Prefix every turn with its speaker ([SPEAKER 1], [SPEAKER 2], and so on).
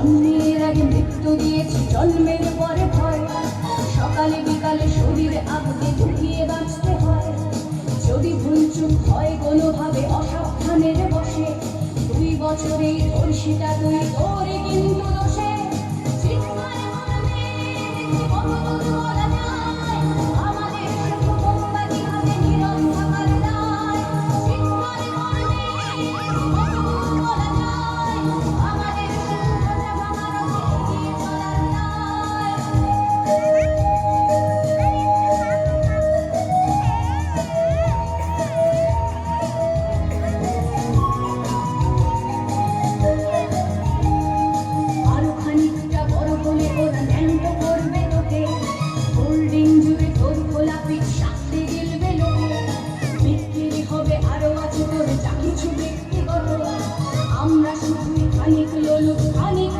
[SPEAKER 1] জন্মের আগে মৃত্যু দিয়েছি, জন্মের পরে ভয়। সকালে বিকালে শরীরে আগুনে ঢুকিয়ে বাঁচতে হয়। যদি ভুলচুক হয় কোনোভাবে অসাবধানের বসে, দুই বছরেই ধর্ষিতা তুই তোরে কিন্তু আমরা শুধু খানিক লোলুপ খানিক